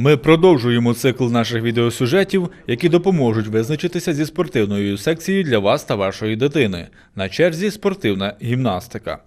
Ми продовжуємо цикл наших відеосюжетів, які допоможуть визначитися зі спортивною секцією для вас та вашої дитини. На черзі спортивна гімнастика.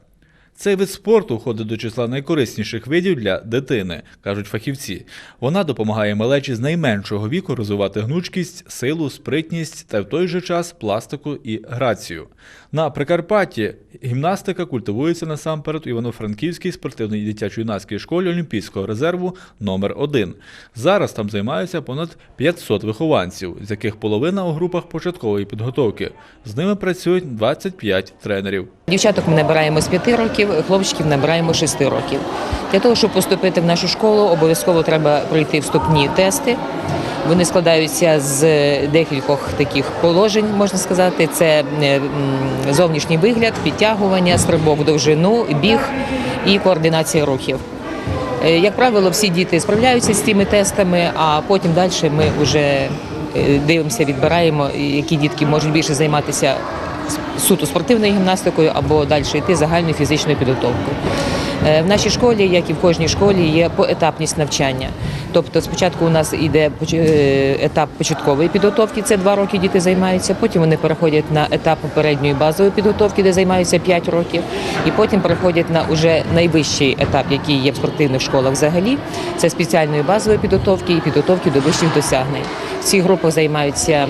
Цей вид спорту входить до числа найкорисніших видів для дитини, кажуть фахівці. Вона допомагає малечі з найменшого віку розвивати гнучкість, силу, спритність та в той же час пластику і грацію. На Прикарпатті гімнастика культивується насамперед у Івано-Франківській спортивній дитячо-юнацькій школі Олімпійського резерву номер 1 Зараз там займаються понад 500 вихованців, з яких половина у групах початкової підготовки. З ними працюють 25 тренерів. Дівчаток ми набираємо з 5 років, хлопчиків набираємо з 6 років. Для того, щоб поступити в нашу школу, обов'язково треба пройти вступні тести. Вони складаються з декількох таких положень, можна сказати. Це е, зовнішній вигляд, підтягування, стрибок довжину, біг і координація рухів. Е, Як правило, всі діти справляються з цими тестами, а потім далі ми вже е, дивимося, відбираємо, які дітки можуть більше займатися суто спортивною гімнастикою або далі йти загальною фізичною підготовкою. Е, В нашій школі, як і в кожній школі, є поетапність навчання. Тобто спочатку у нас йде е, етап початкової підготовки, це два роки діти займаються. Потім вони переходять на етап попередньої базової підготовки, де займаються 5 років, і потім переходять на уже найвищий етап, який є в спортивних школах взагалі. Це спеціальної базової підготовки і підготовки до вищих досягнень. В цих групах займаються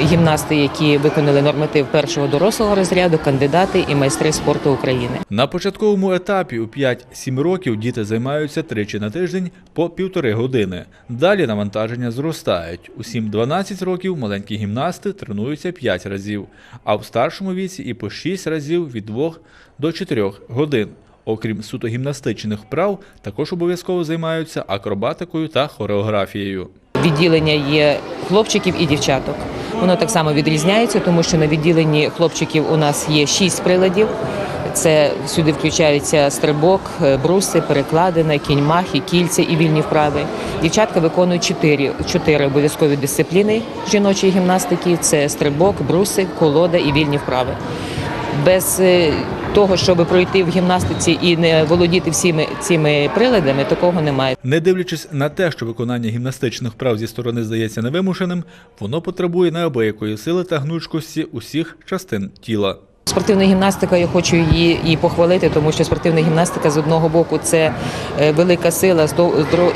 гімнасти, які виконали норматив першого дорослого розряду, кандидати і майстри спорту України. На початковому етапі у 5-7 років діти займаються тричі на тиждень по півтори години. Далі навантаження зростають. У 7-12 років маленькі гімнасти тренуються 5 разів, а в старшому віці і по 6 разів від 2 до 4 годин. Окрім суто гімнастичних вправ, також обов'язково займаються акробатикою та хореографією. Відділення є хлопчиків і дівчаток. Воно так само відрізняється, тому що на відділенні хлопчиків у нас є шість приладів. Це сюди включаються стрибок, е, бруси, перекладина, кіньмахи, кільця і вільні вправи. Дівчатка виконують чотири, чотири обов'язкові дисципліни жіночої гімнастики: це стрибок, бруси, колода і вільні вправи. Без е, того, щоб пройти в гімнастиці і не володіти всіми цими приладами, такого немає. Не дивлячись на те, що виконання гімнастичних вправ зі сторони здається невимушеним, воно потребує неабиякої сили та гнучкості усіх частин тіла. Спортивна гімнастика, я хочу її і похвалити, тому що спортивна гімнастика з одного боку це е, велика сила,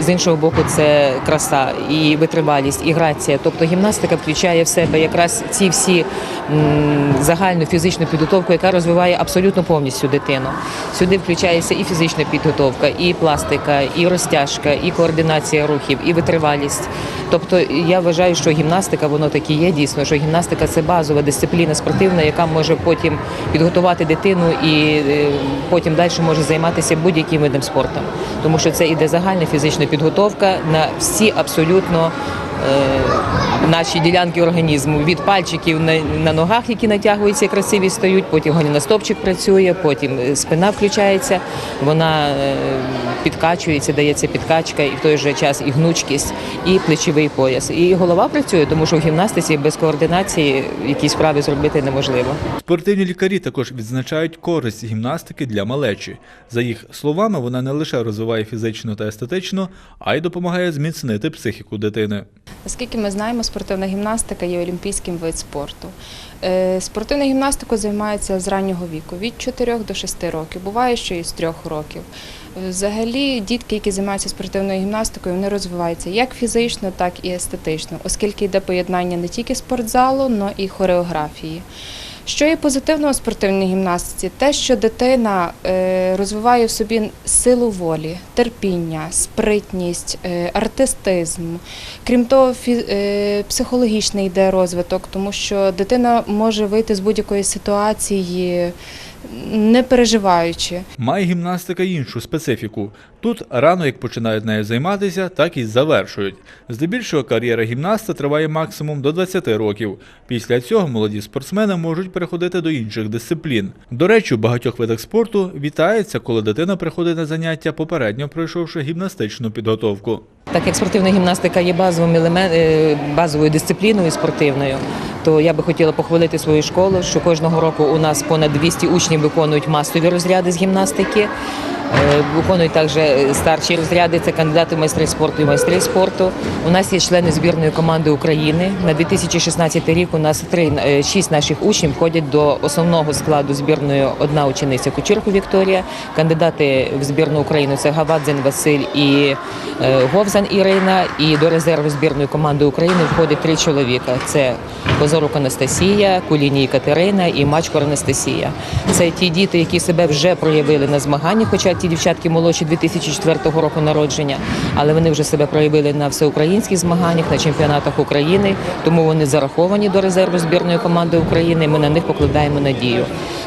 з іншого боку це краса і витривалість, і грація. Тобто гімнастика включає в себе якраз ці всі загальну фізичну підготовку, яка розвиває абсолютно повністю дитину. Сюди включається і фізична підготовка, і пластика, і розтяжка, і координація рухів, і витривалість. Тобто я вважаю, що гімнастика воно таки є дійсно, що гімнастика це базова дисципліна спортивна, яка може потім підготувати дитину і е, потім далі може займатися будь-яким видом спорту. Тому що це іде загальна фізична підготовка на всі абсолютно. Е, Наші ділянки організму від пальчиків на, ногах, які натягуються, красиві стають, потім голеностопчик працює, потім е, спина включається, вона е, підкачується, дається підкачка, і в той же час і гнучкість, і плечовий пояс. І голова працює, тому що в гімнастиці без координації якісь справи зробити неможливо. Спортивні лікарі також відзначають користь гімнастики для малечі. За їх словами, вона не лише розвиває фізично та естетично, а й допомагає зміцнити психіку дитини. Наскільки ми знаємо, спортивна гімнастика є олімпійським вид спорту. Спортивна Спортивною гімнастикою займаються з раннього віку, від 4 до 6 років, буває, що і з 3 років. Е, Взагалі, дітки, які займаються спортивною гімнастикою, вони розвиваються як фізично, так і естетично, оскільки йде поєднання не тільки спортзалу, але і хореографії. Що є позитивного у спортивній гімнастиці? Те, що дитина е, розвиває в собі силу волі, терпіння, спритність, е, артистизм. Крім того, е, психологічний йде розвиток, тому що дитина може вийти з будь-якої ситуації, не переживаючи. Має гімнастика іншу специфіку. Тут рано як починають нею займатися, так і завершують. Здебільшого кар'єра гімнаста триває максимум до 20 років. Після цього молоді спортсмени можуть переходити до інших дисциплін. До речі, у багатьох видах спорту вітається, коли дитина приходить на заняття, попередньо пройшовши гімнастичну підготовку. Так як спортивна гімнастика є базовим елемент, е, базовою дисципліною спортивною, то я би хотіла похвалити свою школу, що кожного року у нас понад 200 учнів виконують масові розряди з гімнастики. Е, Виконують також старші розряди, це кандидати в майстри спорту і майстри спорту. У нас є члени збірної команди України. На 2016 рік у нас три е, шість наших учнів входять до основного складу збірної одна учениця Кучерко Вікторія. Кандидати в збірну України це Гавадзин Василь і е, Говзан Ірина. І до резерву збірної команди України входить три чоловіка: це Козорук Анастасія, Куліній Катерина і Мачко Анастасія. Це ті діти, які себе вже проявили на змаганнях, хоча ті дівчатки молодші 2004 року народження, але вони вже себе проявили на всеукраїнських змаганнях, на чемпіонатах України, тому вони зараховані до резерву збірної команди України. Ми на них покладаємо надію.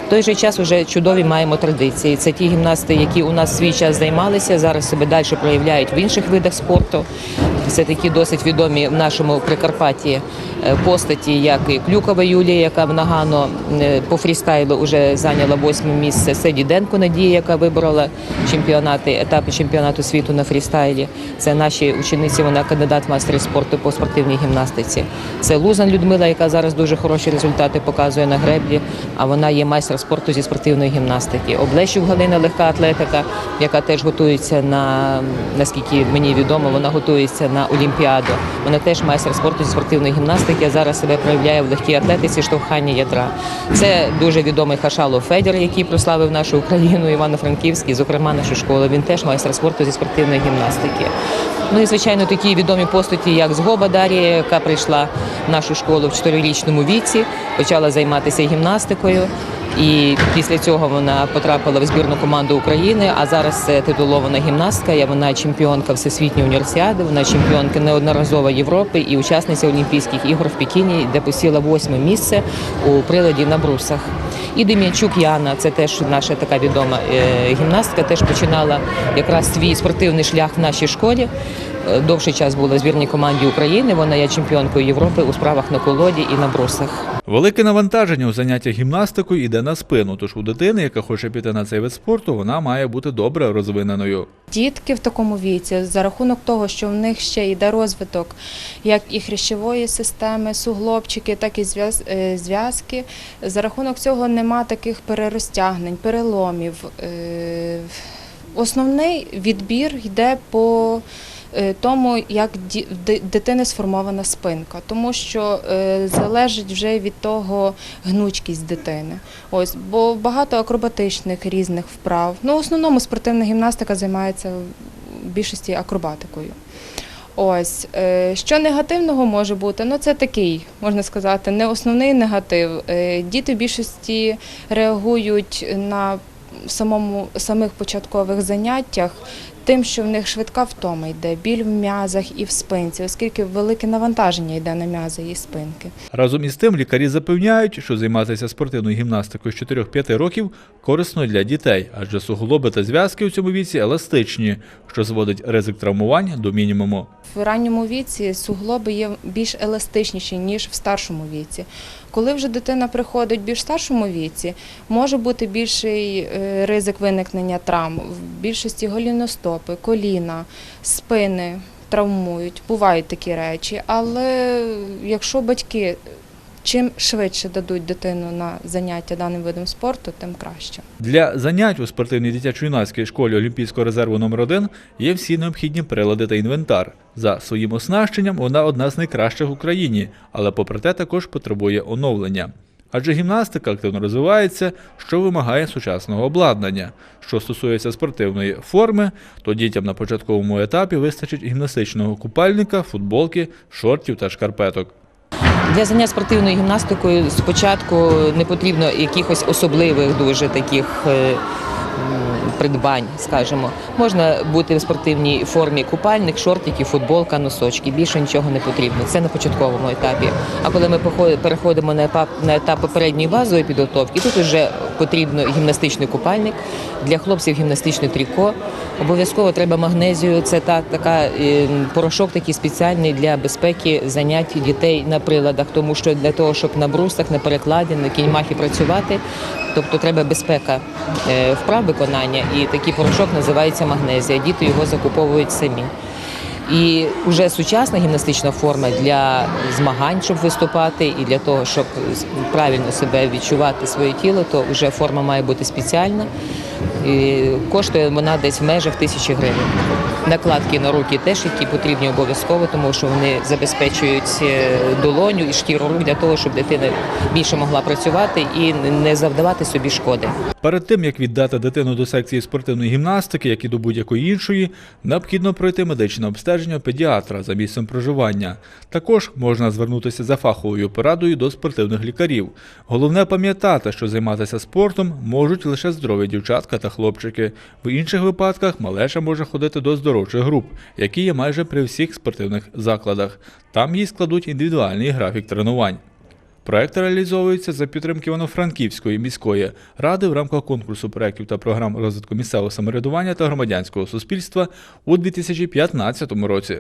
В той же час вже чудові маємо традиції. Це ті гімнасти, які у нас свій час займалися, зараз себе далі проявляють в інших видах спорту. Це такі досить відомі в нашому Прикарпатті е, постаті, як і Клюкова Юлія, яка в Нагано е, по фрістайлу вже зайняла восьме місце. Це Діденко Надія, яка виборола чемпіонати, етапи чемпіонату світу на фрістайлі. Це наші учениці, вона кандидат в спорту по спортивній гімнастиці. Це Лузан Людмила, яка зараз дуже хороші результати показує на греблі, а вона є майстер спорту зі спортивної гімнастики. Облещук Галина легка атлетика, яка теж готується на наскільки мені відомо, вона готується на Олімпіаду. Вона теж майстер спорту зі спортивної гімнастики, а зараз себе проявляє в легкій атлетиці, штовхання ядра. Це дуже відомий Хашалов Федір, який прославив нашу Україну, Івано-Франківський, зокрема нашу школу. Він теж майстер спорту зі спортивної гімнастики. Ну і звичайно такі відомі постаті, як Згоба Дар'я, яка прийшла в нашу школу в чотирирічному віці, почала займатися гімнастикою. І після цього вона потрапила в збірну команду України. А зараз це титулована гімнастка. Я вона чемпіонка всесвітньої універсіади. Вона чемпіонка неодноразово Європи і учасниця Олімпійських ігор в Пекіні, де посіла восьме місце у приладі на брусах. І Дем'янчук Яна, це теж наша така відома е, гімнастка. Теж починала якраз свій спортивний шлях в нашій школі. Довший час була в збірній команді України. Вона є чемпіонкою Європи у справах на колоді і на брусах. Велике навантаження у заняттях гімнастикою йде на спину, тож у дитини, яка хоче піти на цей вид спорту, вона має бути добре розвиненою. Дітки в такому віці, за рахунок того, що в них ще йде розвиток як і хрящової системи, суглобчики, так і е, зв'язки. За рахунок цього нема таких перерозтягнень, переломів. Е, Основний відбір йде по тому, як дитини сформована спинка, тому що е, залежить вже від того гнучкість дитини. Ось, бо багато акробатичних різних вправ. Ну, в основному спортивна гімнастика займається в більшості акробатикою. Ось, е, що негативного може бути? Ну, це такий, можна сказати, не основний негатив. Е, Діти в більшості реагують на самому, самих початкових заняттях тим, що в них швидка втома йде, біль в м'язах і в спинці, оскільки велике навантаження йде на м'язи і спинки. Разом із тим, лікарі запевняють, що займатися спортивною гімнастикою з 4-5 років корисно для дітей, адже суглоби та зв'язки у цьому віці еластичні, що зводить ризик травмувань до мінімуму. В ранньому віці суглоби є більш еластичніші, ніж в старшому віці. Коли вже дитина приходить в більш старшому віці, може бути більший е, ризик виникнення травм. В більшості голіностопи, коліна, спини травмують. Бувають такі речі. Але якщо батьки чим швидше дадуть дитину на заняття даним видом спорту, тим краще. Для занять у спортивній дитячо-юнацькій школі Олімпійського резерву номер 1 є всі необхідні прилади та інвентар. За своїм оснащенням вона одна з найкращих в Україні, але попри те також потребує оновлення. Адже гімнастика активно розвивається, що вимагає сучасного обладнання. Що стосується спортивної форми, то дітям на початковому етапі вистачить гімнастичного купальника, футболки, шортів та шкарпеток. Для занять спортивною гімнастикою спочатку не потрібно якихось особливих дуже таких е, придбань, скажімо. Можна бути в спортивній формі купальник, шортики, футболка, носочки. Більше нічого не потрібно. Це на початковому етапі. А коли ми переходимо на етап на етап попередньої базової підготовки, тут вже потрібно гімнастичний купальник для хлопців гімнастичне тріко. Обов'язково треба магнезію. Це та така е, порошок такий спеціальний для безпеки занять дітей на приладах, тому що для того, щоб на брусах, на перекладі, на кіньмахі працювати, тобто треба безпека е, вправ виконання, і такий порошок називається магнезія. Діти його закуповують самі. І вже сучасна гімнастична форма для змагань, щоб виступати, і для того, щоб правильно себе відчувати своє тіло, то вже форма має бути спеціальна. І коштує вона десь в межах тисячі гривень. Накладки на руки теж, які потрібні обов'язково, тому що вони забезпечують е, долоню і шкіру рук для того, щоб дитина більше могла працювати і не завдавати собі шкоди. Перед тим як віддати дитину до секції спортивної гімнастики, як і до будь-якої іншої, необхідно пройти медичне обстеження педіатра за місцем проживання. Також можна звернутися за фаховою порадою до спортивних лікарів. Головне пам'ятати, що займатися спортом можуть лише здорові дівчатка та хлопчики. В інших випадках малеча може ходити до здоровчих груп, які є майже при всіх спортивних закладах. Там їй складуть індивідуальний графік тренувань. Проект реалізовується за підтримки Івано-Франківської міської ради в рамках конкурсу проєктів та програм розвитку місцевого самоврядування та громадянського суспільства у 2015 році.